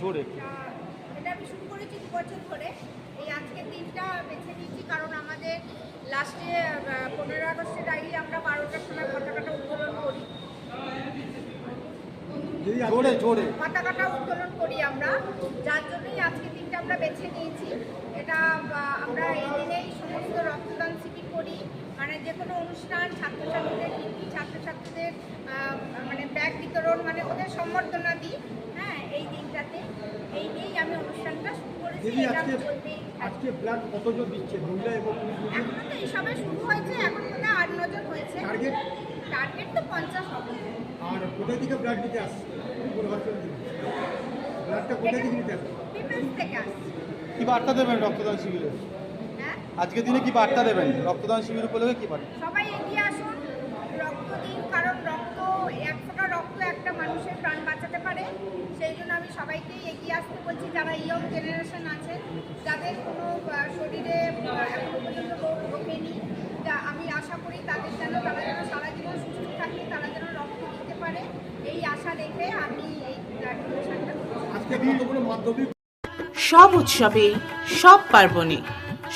জোরে। এটা আমি শুরু করেছি দু বছর ধরে। এই আজকের দিনটা বেছে নিয়েছি কারণ আমাদের লাস্টে পনেরো আগস্টের আগে আমরা বারোটার সময় পতাকাটা উত্তোলন করি। জোরে জোরে। পতাকাটা উত্তোলন করি আমরা। যার জন্যই আজকের দিনটা আমরা বেছে নিয়েছি। এটা আমরা এই দিনেই সমস্ত রক্তদান শিবির করি। মানে যে কোনো অনুষ্ঠান ছাত্রছাত্রীদের ছাত্রছাত্রীদের মানে ব্যাগ বিতরণ মানে ওদের সম্বর্ধনা দিই। এই নিয়েই আমি অনুষ্ঠানটা শুরু করেছি এটা আজকে আজকে ব্লাড কতজন দিচ্ছে মহিলা এবং পুরুষ মিলিয়ে? তো শুরু হয়েছে এখন মধ্যে আট নজন হয়েছে। টার্গেট টার্গেট তো পঞ্চাশ হবে। আর কোথায় থেকে ব্লাড দিতে আসছে? কোন হসপিটাল থেকে ব্লাডটা কোথায় থেকে নিতে আসছে? ডিফেন্স থেকে আসছে। কি বার্তা দেবেন রক্তদান শিবিরে? হ্যাঁ? আজকের দিনে কি বার্তা দেবেন? রক্তদান শিবির উপলক্ষে কি বার্তা? সবাই এগিয়ে আসুন রক্ত দিন কারণ রক্ত এক ফোঁটা রক্ত একটা মানুষের প্রাণ বাঁচাতে পারে। সেই জন্য আমি সবাইকেই এগিয়ে আসতে বলছি যারা ইয়ং জেনারেশন আছে যাদের কোনো শরীরে এখনও পর্যন্ত রোগ ঢোকেনি আমি আশা করি তাদের যেন তারা যেন সারা জীবন সুস্থ থাকে তারা যেন রক্ত দিতে পারে। এই আশা রেখে আমি এই সব উৎসবে সব পার্বণে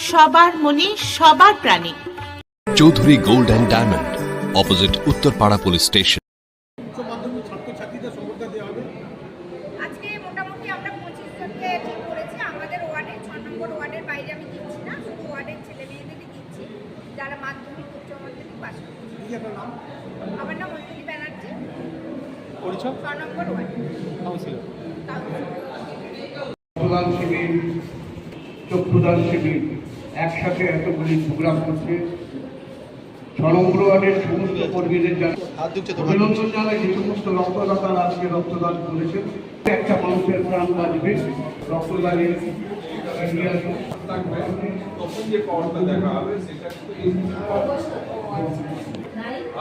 সবার মনে সবার প্রাণী। Chowdhury gold and diamond opposite Uttarpara police station উচ্চ মাধ্যমিক ছাত্রছাত্রীদের সম্বর্ধনা দেওয়া হবে আজকে মোটামুটি আমরা পঁচিশ জনকে ঠিক করেছি আমাদের ওয়ার্ডে ছ নম্বর ওয়ার্ডের বাইরে আমি দিচ্ছি না শুধু ওয়ার্ডের ছেলে মেয়েদেরকে দিচ্ছি যারা মাধ্যমিক উচ্চ মাধ্যমিক পাস করেছে দিদি আপনার নাম আমার নাম অঞ্জলি ব্যানার্জি পরিচয় কাউন্সিলর রক্তদান শিবির চক্ষুদান শিবির একসাথে এতগুলি প্রোগ্রাম করছে। ছ নম্বর ওয়ার্ডের সমস্ত কর্মীদের অভিনন্দন জানাই যে সমস্ত রক্তদাতারা আজকে রক্তদান করেছেন। একটা মানুষের প্রাণ বাঁচবে। রক্তদানে এগিয়ে আসুন। তখন যে পাওয়ারটা দেখা হবে সেটা এই